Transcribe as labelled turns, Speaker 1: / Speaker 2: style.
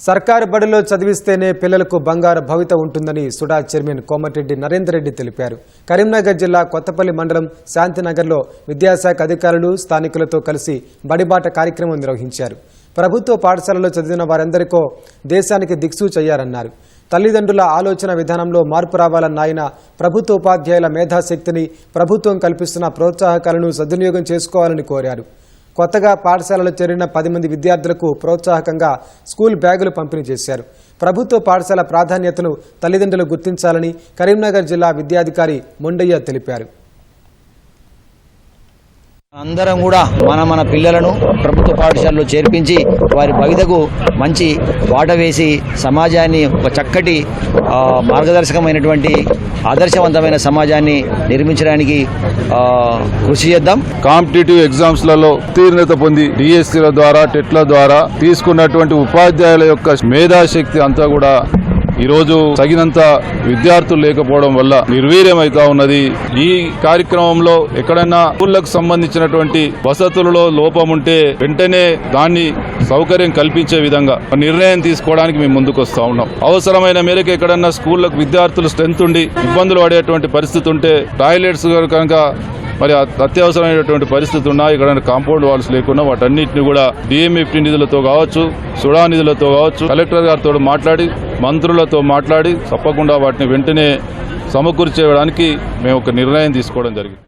Speaker 1: సర్కారు బడిలో చదివిస్తేనే పిల్లలకు బంగారు భవిత ఉంటుందని సుడా చైర్మన్ కోమటిరెడ్డి నరేందర్ రెడ్డి తెలిపారు. కరీంనగర్ జిల్లా కొత్తపల్లి మండలం శాంతినగర్లో విద్యాశాఖ అధికారులు స్థానికులతో కలిసి బడిబాట కార్యక్రమం నిర్వహించారు. ప్రభుత్వ పాఠశాలలో చదివిన వారందరికో దేశానికి దిక్సూచయ్యారన్నారు తల్లిదండ్రుల ఆలోచన విధానంలో మార్పు రావాలన్న ఆయన ప్రభుత్వ ఉపాధ్యాయుల మేధాశక్తిని ప్రభుత్వం కల్పిస్తున్న ప్రోత్సాహకాలను సద్వినియోగం చేసుకోవాలని కోరారు. కొత్తగా పాఠశాలలో చేరిన పది మంది విద్యార్థులకు ప్రోత్సాహకంగా స్కూల్ బ్యాగులు పంపిణీ చేశారు. ప్రభుత్వ పాఠశాల ప్రాధాన్యతను తల్లిదండ్రులు గుర్తించాలని కరీంనగర్ జిల్లా విద్యాధికారి మొండయ్య తెలిపారు.
Speaker 2: అందరం కూడా మన మన పిల్లలను ప్రభుత్వ పాఠశాలలో చేర్పించి వారి భవితకు మంచి బాట వేసి సమాజాన్ని ఒక చక్కటి మార్గదర్శకమైనటువంటి ఆదర్శవంతమైన సమాజాన్ని నిర్మించడానికి కృషి చేద్దాం.
Speaker 3: కాంపిటేటివ్ ఎగ్జామ్స్లలో ఉత్తీర్ణత పొంది డిఎస్సీల ద్వారా టెట్ల ద్వారా తీసుకున్నటువంటి ఉపాధ్యాయుల యొక్క మేధాశక్తి అంతా కూడా ఈరోజు తగినంత విద్యార్థులు లేకపోవడం వల్ల నిర్వీర్యమైతా ఉన్నది. ఈ కార్యక్రమంలో ఎక్కడైనా స్కూళ్ళకు సంబంధించినటువంటి వసతులలో లోపం ఉంటే వెంటనే దాన్ని సౌకర్యం కల్పించే విధంగా నిర్ణయం తీసుకోవడానికి మేము ముందుకు వస్తా ఉన్నాం. అవసరమైన మేరకు ఎక్కడన్నా స్కూళ్ళకు విద్యార్థులు స్ట్రెంత్ ఉండి ఇబ్బందులు పడేటువంటి పరిస్థితి ఉంటే టాయిలెట్స్ కనుక మరి అత్యవసరమైనటువంటి పరిస్థితి ఉన్నా ఇక్కడ కాంపౌండ్ వాల్స్ లేకుండా వాటన్నిటిని కూడా డిఎంఎఫ్టీ నిధులతో కావచ్చు సుడా నిధులతో కావచ్చు కలెక్టర్ గారితో మాట్లాడి మంత్రులతో మాట్లాడి తప్పకుండా వాటిని వెంటనే సమకూర్చేయడానికి మేము ఒక నిర్ణయం తీసుకోవడం జరిగింది.